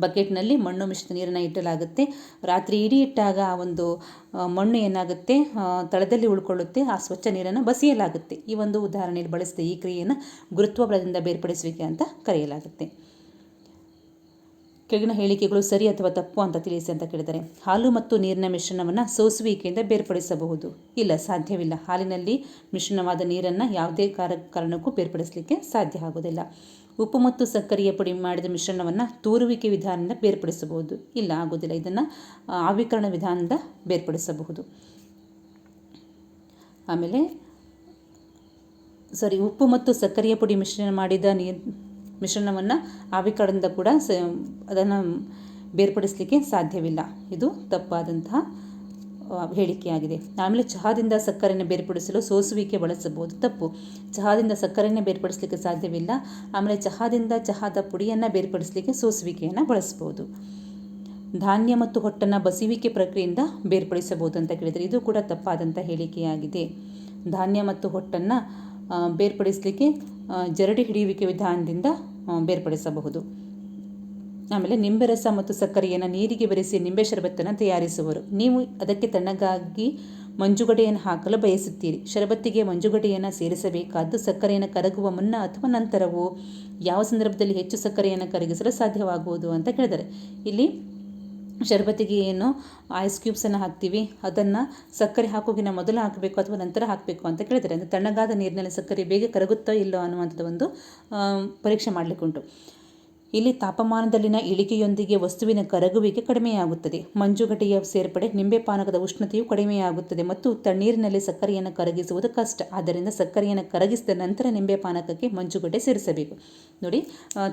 [SPEAKER 1] ಬಕೆಟ್ನಲ್ಲಿ ಮಣ್ಣು ಮಿಶ್ರಿತ ನೀರನ್ನು ಇಡಲಾಗುತ್ತೆ. ರಾತ್ರಿ ಇಡೀ ಇಟ್ಟಾಗ ಆ ಒಂದು ಮಣ್ಣು ಏನಾಗುತ್ತೆ ತಳದಲ್ಲಿ ಉಳ್ಕೊಳ್ಳುತ್ತೆ. ಆ ಸ್ವಚ್ಛ ನೀರನ್ನು ಬಸಿಯಲಾಗುತ್ತೆ. ಈ ಒಂದು ಉದಾಹರಣೆಯಲ್ಲಿ ಬಳಸಿದ ಈ ಕ್ರಿಯೆಯನ್ನು ಗುರುತ್ವ ಬಲದಿಂದ ಬೇರ್ಪಡಿಸುವಿಕೆ ಅಂತ ಕರೆಯಲಾಗುತ್ತೆ. ಕೆಳಗಿನ ಹೇಳಿಕೆಗಳು ಸರಿ ಅಥವಾ ತಪ್ಪು ಅಂತ ತಿಳಿಸಿ ಅಂತ ಕೇಳಿದರೆ ಹಾಲು ಮತ್ತು ನೀರಿನ ಮಿಶ್ರಣವನ್ನು ಸೋಸುವಿಕೆಯಿಂದ ಬೇರ್ಪಡಿಸಬಹುದು. ಇಲ್ಲ, ಸಾಧ್ಯವಿಲ್ಲ. ಹಾಲಿನಲ್ಲಿ ಮಿಶ್ರಣವಾದ ನೀರನ್ನು ಯಾವುದೇ ಕಾರ, ಕಾರಣಕ್ಕೂ ಬೇರ್ಪಡಿಸಲಿಕ್ಕೆ ಸಾಧ್ಯ ಆಗೋದಿಲ್ಲ ಉಪ್ಪು ಮತ್ತು ಸಕ್ಕರೆಯ ಪುಡಿ ಮಾಡಿದ ಮಿಶ್ರಣವನ್ನು ತೂರುವಿಕೆ ವಿಧಾನದಿಂದ ಬೇರ್ಪಡಿಸಬಹುದು. ಇಲ್ಲ ಆಗೋದಿಲ್ಲ ಇದನ್ನು ಆವಿಕರಣ ವಿಧಾನದಿಂದ ಬೇರ್ಪಡಿಸಬಹುದು. ಆಮೇಲೆ, ಸಾರಿ, ಉಪ್ಪು ಮತ್ತು ಸಕ್ಕರೆಯ ಪುಡಿ ಮಿಶ್ರಣ ಮಾಡಿದ ನೀರು ಮಿಶ್ರಣವನ್ನು ಆವಿಕರಣದಿಂದ ಕೂಡ ಸ, ಅದನ್ನು ಬೇರ್ಪಡಿಸಲಿಕ್ಕೆ ಸಾಧ್ಯವಿಲ್ಲ. ಇದು ತಪ್ಪಾದಂತಹ ಹೇಳಿಕೆಯಾಗಿದೆ. ಆಮೇಲೆ ಚಹಾದಿಂದ ಸಕ್ಕರೆಯನ್ನು ಬೇರ್ಪಡಿಸಲು ಸೋಸುವಿಕೆ ಬಳಸಬಹುದು. ತಪ್ಪು. ಚಹಾದಿಂದ ಸಕ್ಕರೆಯನ್ನು ಬೇರ್ಪಡಿಸಲಿಕ್ಕೆ ಸಾಧ್ಯವಿಲ್ಲ. ಆಮೇಲೆ ಚಹಾದಿಂದ ಚಹಾದ ಪುಡಿಯನ್ನು ಬೇರ್ಪಡಿಸಲಿಕ್ಕೆ ಸೋಸುವಿಕೆಯನ್ನು ಬಳಸ್ಬೋದು ಧಾನ್ಯ ಮತ್ತು ಹೊಟ್ಟನ್ನು ಬಸಿವಿಕೆ ಪ್ರಕ್ರಿಯೆಯಿಂದ ಬೇರ್ಪಡಿಸಬಹುದು ಅಂತ ಕೇಳಿದರೆ ಇದು ಕೂಡ ತಪ್ಪಾದಂಥ ಹೇಳಿಕೆಯಾಗಿದೆ. ಧಾನ್ಯ ಮತ್ತು ಹೊಟ್ಟನ್ನು ಬೇರ್ಪಡಿಸಲಿಕ್ಕೆ ಜರಡಿ ಹಿಡಿಯುವಿಕೆ ವಿಧಾನದಿಂದ ಬೇರ್ಪಡಿಸಬಹುದು. ಆಮೇಲೆ ನಿಂಬೆ ರಸ ಮತ್ತು ಸಕ್ಕರೆಯನ್ನು ನೀರಿಗೆ ಬೆರೆಸಿ ನಿಂಬೆ ಶರಬತ್ತನ್ನು ತಯಾರಿಸುವರು. ನೀವು ಅದಕ್ಕೆ ತಣ್ಣಗಾಗಿ ಮಂಜುಗಡೆಯನ್ನು ಹಾಕಲು ಬಯಸುತ್ತೀರಿ. ಶರಬತ್ತಿಗೆ ಮಂಜುಗಡೆಯನ್ನು ಸೇರಿಸಬೇಕಾದ್ದು ಸಕ್ಕರೆಯನ್ನು ಕರಗುವ ಮುನ್ನ ಅಥವಾ ನಂತರವೋ ಯಾವ ಸಂದರ್ಭದಲ್ಲಿ ಹೆಚ್ಚು ಸಕ್ಕರೆಯನ್ನು ಕರಗಿಸಲು ಸಾಧ್ಯವಾಗುವುದು ಅಂತ ಕೇಳಿದರೆ ಇಲ್ಲಿ ಶರಬತ್ತಿಗೆ ಏನು ಐಸ್ ಕ್ಯೂಬ್ಸನ್ನು ಹಾಕ್ತೀವಿ. ಅದನ್ನು ಸಕ್ಕರೆ ಹಾಕೋಗಿನ ಮೊದಲು ಹಾಕಬೇಕು ಅಥವಾ ನಂತರ ಹಾಕಬೇಕು ಅಂತ ಕೇಳಿದರೆ ಅಂದರೆ ತಣ್ಣಗಾದ ನೀರಿನಲ್ಲಿ ಸಕ್ಕರೆ ಬೇಗ ಕರಗುತ್ತೋ ಇಲ್ಲೋ ಅನ್ನುವಂಥದ್ದು ಒಂದು ಪರೀಕ್ಷೆ ಮಾಡಲಿಕ್ಕುಂಟು. ಇಲ್ಲಿ ತಾಪಮಾನದಲ್ಲಿನ ಇಳಿಕೆಯೊಂದಿಗೆ ವಸ್ತುವಿನ ಕರಗುವಿಕೆ ಕಡಿಮೆಯಾಗುತ್ತದೆ. ಮಂಜುಗಡ್ಡೆಯ ಸೇರ್ಪಡೆ ನಿಂಬೆ ಪಾನಕದ ಉಷ್ಣತೆಯು ಕಡಿಮೆಯಾಗುತ್ತದೆ ಮತ್ತು ತಣ್ಣೀರಿನಲ್ಲಿ ಸಕ್ಕರೆಯನ್ನು ಕರಗಿಸುವುದು ಕಷ್ಟ. ಆದ್ದರಿಂದ ಸಕ್ಕರೆಯನ್ನು ಕರಗಿಸಿದ ನಂತರ ನಿಂಬೆ ಪಾನಕಕ್ಕೆ ಮಂಜುಗಡ್ಡೆ ಸೇರಿಸಬೇಕು. ನೋಡಿ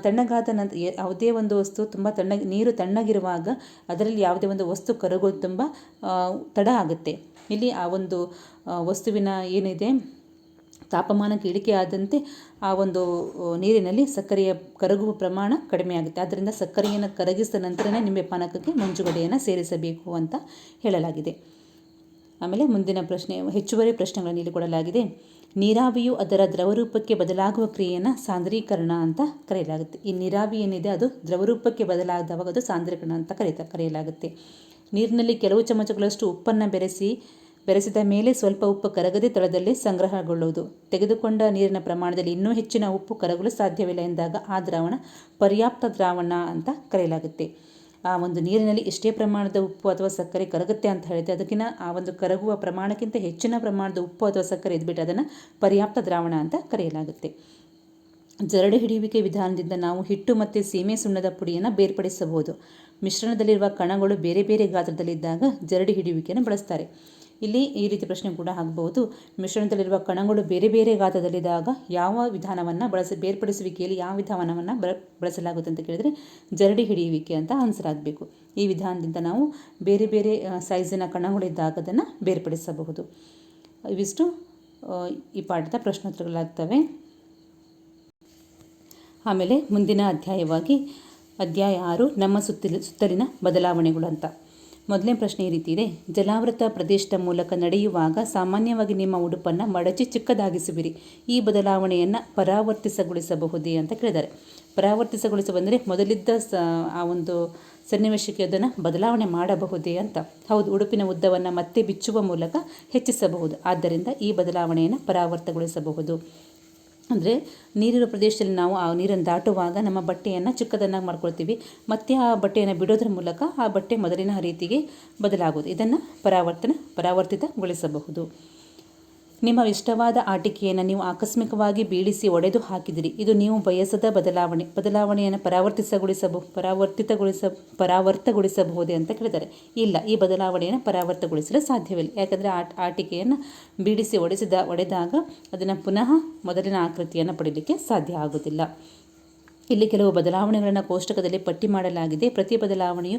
[SPEAKER 1] ತಣ್ಣಗಾದ ನಂತರ ಯಾವುದೇ ಒಂದು ವಸ್ತು ತುಂಬ ತಣ್ಣಗೆ ನೀರು ತಣ್ಣಗಿರುವಾಗ ಅದರಲ್ಲಿ ಯಾವುದೇ ಒಂದು ವಸ್ತು ಕರಗೋದು ತುಂಬ ತಡ ಆಗುತ್ತೆ. ಇಲ್ಲಿ ಆ ಒಂದು ವಸ್ತುವಿನ ಏನಿದೆ? ತಾಪಮಾನಕ್ಕೆ ಇಳಿಕೆ ಆದಂತೆ ಆ ಒಂದು ನೀರಿನಲ್ಲಿ ಸಕ್ಕರೆಯ ಕರಗುವ ಪ್ರಮಾಣ ಕಡಿಮೆ ಆಗುತ್ತೆ. ಆದ್ದರಿಂದ ಸಕ್ಕರೆಯನ್ನು ಕರಗಿಸಿದ ನಂತರನೇ ನಿಂಬೆ ಪಾನಕಕ್ಕೆ ಮಂಜುಗಡೆಯನ್ನು ಸೇರಿಸಬೇಕು ಅಂತ ಹೇಳಲಾಗಿದೆ. ಆಮೇಲೆ ಮುಂದಿನ ಪ್ರಶ್ನೆ, ಹೆಚ್ಚುವರಿ ಪ್ರಶ್ನೆಗಳನ್ನು ಇಲ್ಲಿ ಕೊಡಲಾಗಿದೆ. ನೀರಾವಿಯು ಅದರ ದ್ರವರೂಪಕ್ಕೆ ಬದಲಾಗುವ ಕ್ರಿಯೆಯನ್ನು ಸಾಂದ್ರೀಕರಣ ಅಂತ ಕರೆಯಲಾಗುತ್ತೆ. ಈ ನೀರಾವಿ ಏನಿದೆ, ಅದು ದ್ರವರೂಪಕ್ಕೆ ಬದಲಾದವಾಗ ಅದು ಸಾಂದ್ರೀಕರಣ ಅಂತ ಕರೀತಾ, ಕರೆಯಲಾಗುತ್ತೆ. ನೀರಿನಲ್ಲಿ ಕೆಲವು ಚಮಚಗಳಷ್ಟು ಉಪ್ಪನ್ನು ಬೆರೆಸಿ ಬೆರೆಸಿದ ಮೇಲೆ ಸ್ವಲ್ಪ ಉಪ್ಪು ಕರಗದೆ ತಳದಲ್ಲಿ ಸಂಗ್ರಹಗೊಳ್ಳುವುದು. ತೆಗೆದುಕೊಂಡ ನೀರಿನ ಪ್ರಮಾಣದಲ್ಲಿ ಇನ್ನೂ ಹೆಚ್ಚಿನ ಉಪ್ಪು ಕರಗಲು ಸಾಧ್ಯವಿಲ್ಲ ಎಂದಾಗ ಆ ದ್ರಾವಣ ಪರ್ಯಾಪ್ತ ದ್ರಾವಣ ಅಂತ ಕರೆಯಲಾಗುತ್ತೆ. ಆ ಒಂದು ನೀರಿನಲ್ಲಿ ಎಷ್ಟೇ ಪ್ರಮಾಣದ ಉಪ್ಪು ಅಥವಾ ಸಕ್ಕರೆ ಕರಗುತ್ತೆ ಅಂತ ಹೇಳಿದ್ರೆ ಅದಕ್ಕಿಂತ ಆ ಒಂದು ಕರಗುವ ಪ್ರಮಾಣಕ್ಕಿಂತ ಹೆಚ್ಚಿನ ಪ್ರಮಾಣದ ಉಪ್ಪು ಅಥವಾ ಸಕ್ಕರೆ ಇದ್ಬಿಟ್ಟು ಅದನ್ನು ಪರ್ಯಾಪ್ತ ದ್ರಾವಣ ಅಂತ ಕರೆಯಲಾಗುತ್ತೆ. ಜರಡು ಹಿಡಿಯುವಿಕೆ ವಿಧಾನದಿಂದ ನಾವು ಹಿಟ್ಟು ಮತ್ತು ಸೀಮೆ ಸುಣ್ಣದ ಪುಡಿಯನ್ನು ಬೇರ್ಪಡಿಸಬಹುದು. ಮಿಶ್ರಣದಲ್ಲಿರುವ ಕಣಗಳು ಬೇರೆ ಬೇರೆ ಗಾತ್ರದಲ್ಲಿದ್ದಾಗ ಜರಡಿ ಹಿಡಿಯುವಿಕೆಯನ್ನು ಬಳಸ್ತಾರೆ. ಇಲ್ಲಿ ಈ ರೀತಿ ಪ್ರಶ್ನೆ ಕೂಡ ಆಗಬಹುದು. ಮಿಶ್ರಣದಲ್ಲಿರುವ ಕಣಗಳು ಬೇರೆ ಬೇರೆ ಗಾತ್ರದಲ್ಲಿದ್ದಾಗ ಯಾವ ವಿಧಾನವನ್ನು ಬಳಸಿ, ಬೇರ್ಪಡಿಸುವಿಕೆಯಲ್ಲಿ ಯಾವ ವಿಧಾನವನ್ನು ಬಳ, ಬಳಸಲಾಗುತ್ತೆ ಅಂತ ಕೇಳಿದರೆ ಜರಡಿ ಹಿಡಿಯುವಿಕೆ ಅಂತ ಆನ್ಸರ್ ಆಗಬೇಕು. ಈ ವಿಧಾನದಿಂದ ನಾವು ಬೇರೆ ಬೇರೆ ಸೈಜಿನ ಕಣಗಳಿದ್ದಾಗ ಅದನ್ನು ಬೇರ್ಪಡಿಸಬಹುದು. ಇವಿಷ್ಟು ಈ ಪಾಠದ ಪ್ರಶ್ನೋತ್ತರಗಳಾಗ್ತವೆ. ಆಮೇಲೆ ಮುಂದಿನ ಅಧ್ಯಾಯವಾಗಿ, ಅಧ್ಯಾಯ ಆರು, ನಮ್ಮ ಸುತ್ತಲ, ಸುತ್ತಲಿನ ಬದಲಾವಣೆಗಳು ಅಂತ. ಮೊದಲನೇ ಪ್ರಶ್ನೆ ಈ ರೀತಿ ಇದೆ. ಜಲಾವೃತ ಪ್ರದೇಶದ ಮೂಲಕ ನಡೆಯುವಾಗ ಸಾಮಾನ್ಯವಾಗಿ ನಿಮ್ಮ ಉಡುಪನ್ನು ಮಡಚಿ ಚಿಕ್ಕದಾಗಿಸುವಿರಿ. ಈ ಬದಲಾವಣೆಯನ್ನು ಪರಾವರ್ತಿಸಗೊಳಿಸಬಹುದೇ ಅಂತ ಕೇಳಿದ್ದಾರೆ. ಪರಾವರ್ತಿಸಗೊಳಿಸಬಂದರೆ ಮೊದಲಿದ್ದ ಸ, ಆ ಒಂದು ಸನ್ನಿವೇಶಕ್ಕೆ ಅದನ್ನು ಬದಲಾವಣೆ ಮಾಡಬಹುದೇ ಅಂತ. ಹೌದು, ಉಡುಪಿನ ಉದ್ದವನ್ನು ಮತ್ತೆ ಬಿಚ್ಚುವ ಮೂಲಕ ಹೆಚ್ಚಿಸಬಹುದು. ಆದ್ದರಿಂದ ಈ ಬದಲಾವಣೆಯನ್ನು ಪರಾವರ್ತಗೊಳಿಸಬಹುದು. ಅಂದರೆ ನೀರಿರೋ ಪ್ರದೇಶದಲ್ಲಿ ನಾವು ಆ ನೀರನ್ನು ದಾಟುವಾಗ ನಮ್ಮ ಬಟ್ಟೆಯನ್ನು ಚಿಕ್ಕದನ್ನಾಗಿ ಮಾಡ್ಕೊಳ್ತೀವಿ. ಮತ್ತೆ ಆ ಬಟ್ಟೆಯನ್ನು ಬಿಡೋದ್ರ ಮೂಲಕ ಆ ಬಟ್ಟೆ ಮೊದಲಿನ ರೀತಿಗೆ ಬದಲಾಗೋದು ಇದನ್ನು ಪರಾವರ್ತನ, ಪರಾವರ್ತಿತಗೊಳಿಸಬಹುದು. ನಿಮ್ಮ ಇಷ್ಟವಾದ ಆಟಿಕೆಯನ್ನು ನೀವು ಆಕಸ್ಮಿಕವಾಗಿ ಬೀಳಿಸಿ ಒಡೆದು ಹಾಕಿದಿರಿ. ಇದು ನೀವು ಬಯಸದ ಬದಲಾವಣೆ. ಬದಲಾವಣೆಯನ್ನು ಪರಾವರ್ತಿಸಗೊಳಿಸಬಹು ಪರಾವರ್ತಿತಗೊಳಿಸ, ಪರಾವರ್ತಗೊಳಿಸಬಹುದೇ ಅಂತ ಕೇಳಿದ್ದಾರೆ. ಇಲ್ಲ, ಈ ಬದಲಾವಣೆಯನ್ನು ಪರಾವರ್ತಗೊಳಿಸಲು ಸಾಧ್ಯವಿಲ್ಲ. ಯಾಕಂದರೆ ಆಟ ಆಟಿಕೆಯನ್ನು ಬೀಳಿಸಿ ಒಡೆಸಿದ, ಒಡೆದಾಗ ಅದನ್ನು ಪುನಃ ಮೊದಲಿನ ಆಕೃತಿಯನ್ನು ಪಡೀಲಿಕ್ಕೆ ಸಾಧ್ಯ ಆಗೋದಿಲ್ಲ. ಇಲ್ಲಿ ಕೆಲವು ಬದಲಾವಣೆಗಳನ್ನು ಕೋಷ್ಟಕದಲ್ಲಿ ಪಟ್ಟಿ ಮಾಡಲಾಗಿದೆ. ಪ್ರತಿ ಬದಲಾವಣೆಯು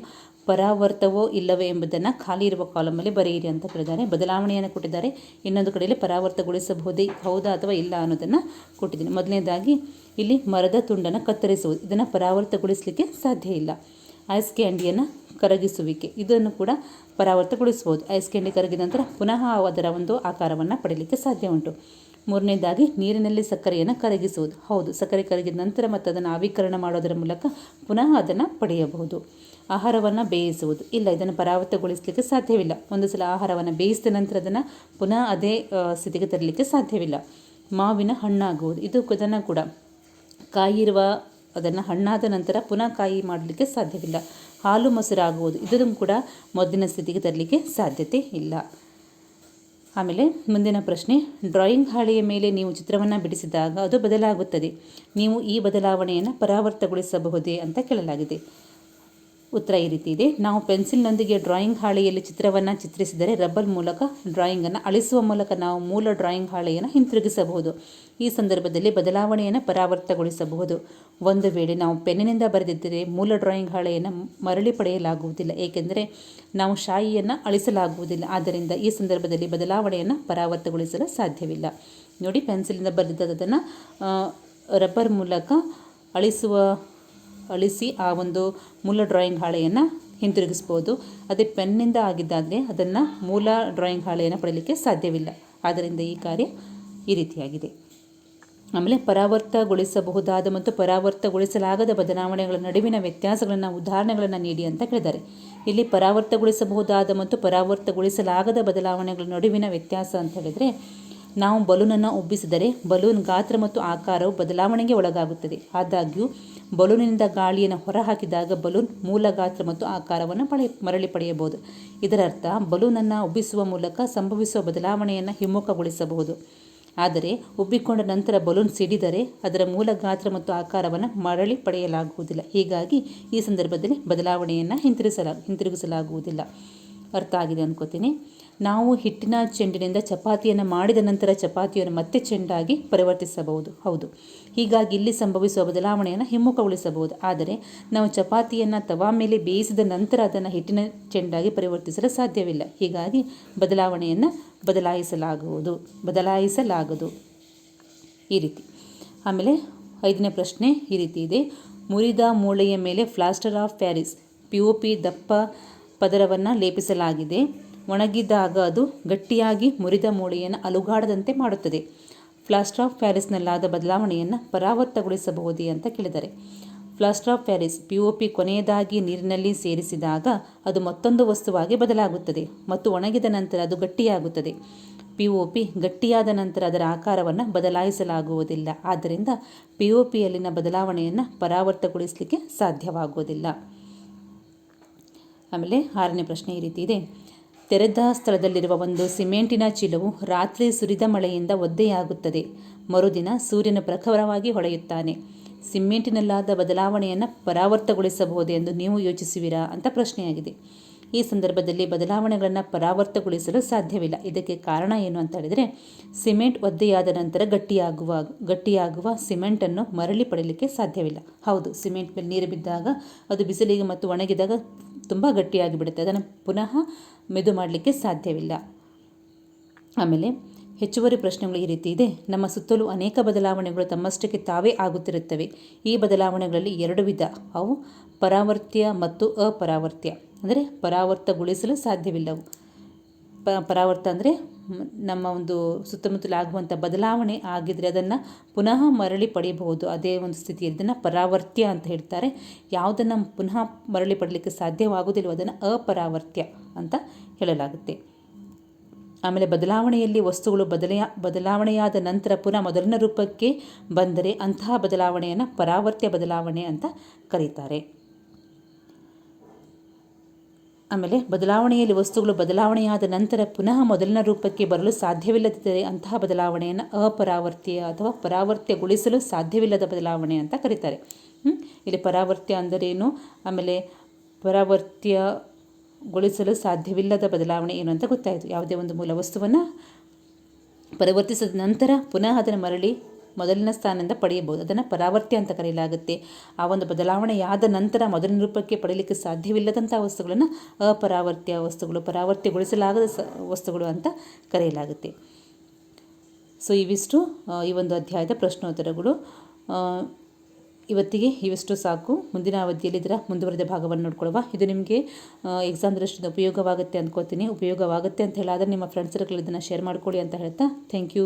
[SPEAKER 1] ಪರಾವರ್ತವೋ ಇಲ್ಲವೇ ಎಂಬುದನ್ನು ಖಾಲಿ ಇರುವ ಕಾಲಮಲ್ಲಿ ಬರೆಯಿರಿ ಅಂತ ಕೇಳಿದ್ದಾರೆ ಬದಲಾವಣೆಯನ್ನು ಕೊಟ್ಟಿದ್ದಾರೆ. ಇನ್ನೊಂದು ಕಡೆಯಲ್ಲಿ ಪರಾವರ್ತಗೊಳಿಸಬಹುದೇ, ಹೌದಾ ಅಥವಾ ಇಲ್ಲ ಅನ್ನೋದನ್ನು ಕೊಟ್ಟಿದ್ದೀನಿ. ಮೊದಲನೇದಾಗಿ, ಇಲ್ಲಿ ಮರದ ತುಂಡನ್ನು ಕತ್ತರಿಸುವುದು. ಇದನ್ನು ಪರಾವರ್ತಗೊಳಿಸಲಿಕ್ಕೆ ಸಾಧ್ಯ ಇಲ್ಲ. ಐಸ್ ಕ್ಯಾಂಡಿಯನ್ನು ಕರಗಿಸುವಿಕೆ. ಇದನ್ನು ಕೂಡ ಪರಾವರ್ತಗೊಳಿಸಬಹುದು. ಐಸ್ ಕ್ಯಾಂಡಿ ಕರಗಿದ ನಂತರ ಪುನಃ ಅದರ ಒಂದು ಆಕಾರವನ್ನು ಪಡೆಯಲಿಕ್ಕೆ ಸಾಧ್ಯ ಉಂಟು. ಮೂರನೇದಾಗಿ ನೀರಿನಲ್ಲಿ ಸಕ್ಕರೆಯನ್ನು ಕರಗಿಸುವುದು. ಹೌದು, ಸಕ್ಕರೆ ಕರಗಿದ ನಂತರ ಮತ್ತು ಅದನ್ನು ಆವೀಕರಣ ಮಾಡೋದರ ಮೂಲಕ ಪುನಃ ಅದನ್ನು ಪಡೆಯಬಹುದು. ಆಹಾರವನ್ನು ಬೇಯಿಸುವುದು. ಇಲ್ಲ, ಇದನ್ನು ಪರಾವರ್ತಗೊಳಿಸಲಿಕ್ಕೆ ಸಾಧ್ಯವಿಲ್ಲ. ಒಂದು ಸಲ ಆಹಾರವನ್ನು ಬೇಯಿಸಿದ ನಂತರ ಅದನ್ನು ಪುನಃ ಅದೇ ಸ್ಥಿತಿಗೆ ತರಲಿಕ್ಕೆ ಸಾಧ್ಯವಿಲ್ಲ. ಮಾವಿನ ಹಣ್ಣಾಗುವುದು. ಇದು ಅದನ್ನು ಕೂಡ ಕಾಯಿರುವ, ಅದನ್ನು ಹಣ್ಣಾದ ನಂತರ ಪುನಃ ಕಾಯಿ ಮಾಡಲಿಕ್ಕೆ ಸಾಧ್ಯವಿಲ್ಲ. ಹಾಲು, ಮೊಸರಾಗುವುದು. ಇದನ್ನು ಕೂಡ ಮೊದಲಿನ ಸ್ಥಿತಿಗೆ ತರಲಿಕ್ಕೆ ಸಾಧ್ಯತೆ ಇಲ್ಲ. ಆಮೇಲೆ ಮುಂದಿನ ಪ್ರಶ್ನೆ ಡ್ರಾಯಿಂಗ್ ಹಾಳೆಯ ಮೇಲೆ ನೀವು ಚಿತ್ರವನ್ನು ಬಿಡಿಸಿದಾಗ ಅದು ಬದಲಾಗುತ್ತದೆ. ನೀವು ಈ ಬದಲಾವಣೆಯನ್ನು ಪರಾವರ್ತಗೊಳಿಸಬಹುದೇ ಅಂತ ಕೇಳಲಾಗಿದೆ. ಉತ್ತರ ಈ ರೀತಿ ಇದೆ. ನಾವು ಪೆನ್ಸಿಲ್ನೊಂದಿಗೆ ಡ್ರಾಯಿಂಗ್ ಹಾಳೆಯಲ್ಲಿ ಚಿತ್ರವನ್ನು ಚಿತ್ರಿಸಿದರೆ ರಬ್ಬರ್ ಮೂಲಕ ಡ್ರಾಯಿಂಗನ್ನು ಅಳಿಸುವ ಮೂಲಕ ನಾವು ಮೂಲ ಡ್ರಾಯಿಂಗ್ ಹಾಳೆಯನ್ನು ಹಿಂತಿರುಗಿಸಬಹುದು. ಈ ಸಂದರ್ಭದಲ್ಲಿ ಬದಲಾವಣೆಯನ್ನು ಪರಾವರ್ತಗೊಳಿಸಬಹುದು. ಒಂದು ವೇಳೆ ನಾವು ಪೆನ್ನಿನಿಂದ ಬರೆದಿದ್ದರೆ ಮೂಲ ಡ್ರಾಯಿಂಗ್ ಹಾಳೆಯನ್ನು ಮರಳಿ ಪಡೆಯಲಾಗುವುದಿಲ್ಲ. ಏಕೆಂದರೆ ನಾವು ಶಾಯಿಯನ್ನು ಅಳಿಸಲಾಗುವುದಿಲ್ಲ. ಆದ್ದರಿಂದ ಈ ಸಂದರ್ಭದಲ್ಲಿ ಬದಲಾವಣೆಯನ್ನು ಪರಾವರ್ತಗೊಳಿಸಲು ಸಾಧ್ಯವಿಲ್ಲ. ನೋಡಿ, ಪೆನ್ಸಿಲಿಂದ ಬರೆದಿದ್ದದನ್ನು ರಬ್ಬರ್ ಮೂಲಕ ಅಳಿಸುವ ಅಳಿಸಿ ಆ ಒಂದು ಮೂಲ ಡ್ರಾಯಿಂಗ್ ಹಾಳೆಯನ್ನು ಹಿಂತಿರುಗಿಸ್ಬೋದು. ಅದೇ ಪೆನ್ನಿಂದ ಆಗಿದ್ದಾದರೆ ಅದನ್ನು ಮೂಲ ಡ್ರಾಯಿಂಗ್ ಹಾಳೆಯನ್ನು ಪಡೆಯಲಿಕ್ಕೆ ಸಾಧ್ಯವಿಲ್ಲ. ಆದ್ದರಿಂದ ಈ ಕಾರ್ಯ ಈ ರೀತಿಯಾಗಿದೆ. ಆಮೇಲೆ ಪರಾವರ್ತಗೊಳಿಸಬಹುದಾದ ಮತ್ತು ಪರಾವರ್ತಗೊಳಿಸಲಾಗದ ಬದಲಾವಣೆಗಳ ನಡುವಿನ ವ್ಯತ್ಯಾಸಗಳನ್ನು, ಉದಾಹರಣೆಗಳನ್ನು ನೀಡಿ ಅಂತ ಕೇಳಿದ್ದಾರೆ. ಇಲ್ಲಿ ಪರಾವರ್ತಗೊಳಿಸಬಹುದಾದ ಮತ್ತು ಪರಾವರ್ತಗೊಳಿಸಲಾಗದ ಬದಲಾವಣೆಗಳ ನಡುವಿನ ವ್ಯತ್ಯಾಸ ಅಂತ ಹೇಳಿದರೆ, ನಾವು ಬಲೂನನ್ನು ಉಬ್ಬಿಸಿದರೆ ಬಲೂನ್ ಗಾತ್ರ ಮತ್ತು ಆಕಾರವು ಬದಲಾವಣೆಗೆ ಒಳಗಾಗುತ್ತದೆ. ಆದಾಗ್ಯೂ ಬಲೂನಿನಿಂದ ಗಾಳಿಯನ್ನು ಹೊರಹಾಕಿದಾಗ ಬಲೂನ್ ಮೂಲ ಗಾತ್ರ ಮತ್ತು ಆಕಾರವನ್ನು ಪಡೆ, ಮರಳಿ ಪಡೆಯಬಹುದು. ಇದರರ್ಥ, ಬಲೂನನ್ನು ಉಬ್ಬಿಸುವ ಮೂಲಕ ಸಂಭವಿಸುವ ಬದಲಾವಣೆಯನ್ನು ಹಿಮ್ಮುಖಗೊಳಿಸಬಹುದು. ಆದರೆ, ಉಬ್ಬಿಕೊಂಡ ನಂತರ ಬಲೂನ್ ಸಿಡಿದರೆ ಅದರ ಮೂಲ ಗಾತ್ರ ಮತ್ತು ಆಕಾರವನ್ನು ಮರಳಿ ಪಡೆಯಲಾಗುವುದಿಲ್ಲ. ಹೀಗಾಗಿ, ಈ ಸಂದರ್ಭದಲ್ಲಿ ಬದಲಾವಣೆಯನ್ನು ಹಿಂತಿರುಗಿಸಲ ಹಿಂತಿರುಗಿಸಲಾಗುವುದಿಲ್ಲ. ಅರ್ಥ ಆಗಿದೆ ಅಂದ್ಕೋತೀನಿ ನಾವು ಹಿಟ್ಟಿನ ಚೆಂಡಿನಿಂದ ಚಪಾತಿಯನ್ನು ಮಾಡಿದ ನಂತರ ಚಪಾತಿಯನ್ನು ಮತ್ತೆ ಚೆಂಡಾಗಿ ಪರಿವರ್ತಿಸಬಹುದು. ಹೌದು. ಹೀಗಾಗಿ ಇಲ್ಲಿ ಸಂಭವಿಸುವ ಬದಲಾವಣೆಯನ್ನು ಹಿಮ್ಮುಖಗೊಳಿಸಬಹುದು. ಆದರೆ ನಾವು ಚಪಾತಿಯನ್ನು ತವಾ ಮೇಲೆ ಬೇಯಿಸಿದ ನಂತರ ಅದನ್ನು ಹಿಟ್ಟಿನ ಚೆಂಡಾಗಿ ಪರಿವರ್ತಿಸಲು ಸಾಧ್ಯವಿಲ್ಲ. ಹೀಗಾಗಿ ಬದಲಾವಣೆಯನ್ನು ಬದಲಾಯಿಸಲಾಗುವುದು. ಬದಲಾಯಿಸಲಾಗದು. ಈ ರೀತಿ. ಆಮೇಲೆ ಐದನೇ ಪ್ರಶ್ನೆ ಈ ರೀತಿ ಇದೆ. ಮುರಿದ ಮೂಳೆಯ ಮೇಲೆ plaster of Paris, P O P ದಪ್ಪ ಪದರವನ್ನು ಲೇಪಿಸಲಾಗಿದೆ. ಒಣಗಿದಾಗ ಅದು ಗಟ್ಟಿಯಾಗಿ ಮುರಿದ ಮೂಳೆಯನ್ನು ಅಲುಗಾಡದಂತೆ ಮಾಡುತ್ತದೆ. ಪ್ಲಾಸ್ಟರ್ ಆಫ್ ಪ್ಯಾರಿಸ್ನಲ್ಲಾದ ಬದಲಾವಣೆಯನ್ನು ಪರಾವರ್ತಗೊಳಿಸಬಹುದೇ ಅಂತ ಕೇಳಿದರೆ plaster of Paris P O P ಕೊನೆಯದಾಗಿ ನೀರಿನಲ್ಲಿ ಸೇರಿಸಿದಾಗ ಅದು ಮತ್ತೊಂದು ವಸ್ತುವಾಗಿ ಬದಲಾಗುತ್ತದೆ ಮತ್ತು ಒಣಗಿದ ನಂತರ ಅದು ಗಟ್ಟಿಯಾಗುತ್ತದೆ. ಪಿ ಒ ಪಿ ಗಟ್ಟಿಯಾದ ನಂತರ ಅದರ ಆಕಾರವನ್ನು ಬದಲಾಯಿಸಲಾಗುವುದಿಲ್ಲ. ಆದ್ದರಿಂದ ಪಿ ಒ ಪಿಯಲ್ಲಿನ ಬದಲಾವಣೆಯನ್ನು ಪರಾವರ್ತಗೊಳಿಸಲಿಕ್ಕೆ ಸಾಧ್ಯವಾಗುವುದಿಲ್ಲ. ಆಮೇಲೆ ಆರನೇ ಪ್ರಶ್ನೆ ಈ ರೀತಿ ಇದೆ. ತೆರೆದ ಸ್ಥಳದಲ್ಲಿರುವ ಒಂದು ಸಿಮೆಂಟಿನ ಚೀಲವು ರಾತ್ರಿ ಸುರಿದ ಮಳೆಯಿಂದ ಒದ್ದೆಯಾಗುತ್ತದೆ. ಮರುದಿನ ಸೂರ್ಯನ ಪ್ರಖರವಾಗಿ ಹೊಳೆಯುತ್ತಾನೆ. ಸಿಮೆಂಟಿನಲ್ಲಾದ ಬದಲಾವಣೆಯನ್ನು ಪರಾವರ್ತಗೊಳಿಸಬಹುದೇ ಎಂದು ನೀವು ಯೋಚಿಸುವಿರಾ ಅಂತ ಪ್ರಶ್ನೆಯಾಗಿದೆ. ಈ ಸಂದರ್ಭದಲ್ಲಿ ಬದಲಾವಣೆಗಳನ್ನು ಪರಾವರ್ತಗೊಳಿಸಲು ಸಾಧ್ಯವಿಲ್ಲ. ಇದಕ್ಕೆ ಕಾರಣ ಏನು ಅಂತ ಹೇಳಿದರೆ, ಸಿಮೆಂಟ್ ಒದ್ದೆಯಾದ ನಂತರ ಗಟ್ಟಿಯಾಗುವ ಗಟ್ಟಿಯಾಗುವ ಸಿಮೆಂಟನ್ನು ಮರಳಿ ಪಡೆಯಲಿಕ್ಕೆ ಸಾಧ್ಯವಿಲ್ಲ. ಹೌದು, ಸಿಮೆಂಟ್ ಮೇಲೆ ನೀರು ಬಿದ್ದಾಗ ಅದು ಬಿಸಿಲಿಗೆ ಮತ್ತು ಒಣಗಿದಾಗ ತುಂಬ ಗಟ್ಟಿಯಾಗಿ ಬಿಡುತ್ತೆ ಅದನ್ನು ಪುನಃ ಮೆದು ಮಾಡಲಿಕ್ಕೆ ಸಾಧ್ಯವಿಲ್ಲ. ಆಮೇಲೆ ಹೆಚ್ಚುವರಿ ಪ್ರಶ್ನೆಗಳು ಈ ರೀತಿ ಇದೆ. ನಮ್ಮ ಸುತ್ತಲೂ ಅನೇಕ ಬದಲಾವಣೆಗಳು ತಮ್ಮಷ್ಟಕ್ಕೆ ತಾವೇ ಆಗುತ್ತಿರುತ್ತವೆ. ಈ ಬದಲಾವಣೆಗಳಲ್ಲಿ ಎರಡು ವಿಧ. ಅವು ಪರಾವರ್ತ್ಯ ಮತ್ತು ಅಪರಾವರ್ತ್ಯ. ಅಂದರೆ ಪರಾವರ್ತಗೊಳಿಸಲು ಸಾಧ್ಯವಿಲ್ಲವು. ಪ, ಪರಾವರ್ತ ಅಂದರೆ ನಮ್ಮ ಒಂದು ಸುತ್ತಮುತ್ತಲು ಆಗುವಂಥ ಬದಲಾವಣೆ ಆಗಿದ್ದರೆ ಅದನ್ನು ಪುನಃ ಮರಳಿ ಪಡೆಯಬಹುದು. ಅದೇ ಒಂದು ಸ್ಥಿತಿ ಇದನ್ನು ಪರಾವರ್ತ್ಯ ಅಂತ ಹೇಳ್ತಾರೆ. ಯಾವುದನ್ನು ಪುನಃ ಮರಳಿ ಪಡಲಿಕ್ಕೆ ಸಾಧ್ಯವಾಗುವುದಿಲ್ಲ, ಅದನ್ನು ಅಪರಾವರ್ತ್ಯ ಅಂತ ಹೇಳಲಾಗುತ್ತೆ. ಆಮೇಲೆ ಬದಲಾವಣೆಯಲ್ಲಿ ವಸ್ತುಗಳು ಬದಲೆಯ ಬದಲಾವಣೆಯಾದ ನಂತರ ಪುನಃ ಮೊದಲಿನ ರೂಪಕ್ಕೆ ಬಂದರೆ ಅಂತಹ ಬದಲಾವಣೆಯನ್ನು ಪರಾವರ್ತ್ಯ ಬದಲಾವಣೆ ಅಂತ ಕರೀತಾರೆ. ಆಮೇಲೆ ಬದಲಾವಣೆಯಲ್ಲಿ ವಸ್ತುಗಳು ಬದಲಾವಣೆಯಾದ ನಂತರ ಪುನಃ ಮೊದಲಿನ ರೂಪಕ್ಕೆ ಬರಲು ಸಾಧ್ಯವಿಲ್ಲದಿದ್ದರೆ ಅಂತಹ ಬದಲಾವಣೆಯನ್ನು ಅಪರಾವರ್ತ್ಯ ಅಥವಾ ಪರಾವರ್ತ್ಯಗೊಳಿಸಲು ಸಾಧ್ಯವಿಲ್ಲದ ಬದಲಾವಣೆ ಅಂತ ಕರೀತಾರೆ. ಇಲ್ಲಿ ಪರಾವರ್ತ್ಯ ಅಂದರೇನು? ಆಮೇಲೆ ಪರಾವರ್ತ್ಯಗೊಳಿಸಲು ಸಾಧ್ಯವಿಲ್ಲದ ಬದಲಾವಣೆ ಏನು ಅಂತ ಗೊತ್ತಾಯಿತು. ಯಾವುದೇ ಒಂದು ಮೂಲ ವಸ್ತುವನ್ನು ಪರಿವರ್ತಿಸಿದ ನಂತರ ಪುನಃ ಅದನ್ನು ಮರಳಿ ಮೊದಲಿನ ಸ್ಥಾನದಿಂದ ಪಡೆಯಬಹುದು. ಅದನ್ನು ಪರಾವರ್ತಿ ಅಂತ ಕರೆಯಲಾಗುತ್ತೆ. ಆ ಒಂದು ಬದಲಾವಣೆಯಾದ ನಂತರ ಮೊದಲಿನ ರೂಪಕ್ಕೆ ಪಡೆಯಲಿಕ್ಕೆ ಸಾಧ್ಯವಿಲ್ಲದಂಥ ವಸ್ತುಗಳನ್ನು ಅಪರಾವರ್ತಿಯ ವಸ್ತುಗಳು, ಪರಾವರ್ತಿಗೊಳಿಸಲಾಗದ ಸ, ವಸ್ತುಗಳು ಅಂತ ಕರೆಯಲಾಗುತ್ತೆ. ಸೊ ಇವಿಷ್ಟು ಈ ಒಂದು ಅಧ್ಯಾಯದ ಪ್ರಶ್ನೋತ್ತರಗಳು. ಇವತ್ತಿಗೆ ಇವಿಷ್ಟು ಸಾಕು. ಮುಂದಿನ ಅವಧಿಯಲ್ಲಿ ಇದರ ಮುಂದುವರೆದ ಭಾಗವನ್ನು ನೋಡ್ಕೊಳ್ಳುವ. ಇದು ನಿಮಗೆ ಎಕ್ಸಾಮ್ ದೃಷ್ಟಿಯಿಂದ ಉಪಯೋಗವಾಗುತ್ತೆ ಅಂದ್ಕೋತೀನಿ ಉಪಯೋಗವಾಗುತ್ತೆ ಅಂತ ಹೇಳಾದರೆ ನಿಮ್ಮ ಫ್ರೆಂಡ್ಸ್ ಸರ್ಕಲ್ ಇದನ್ನು ಶೇರ್ ಮಾಡ್ಕೊಳ್ಳಿ ಅಂತ ಹೇಳ್ತಾ ಥ್ಯಾಂಕ್ ಯು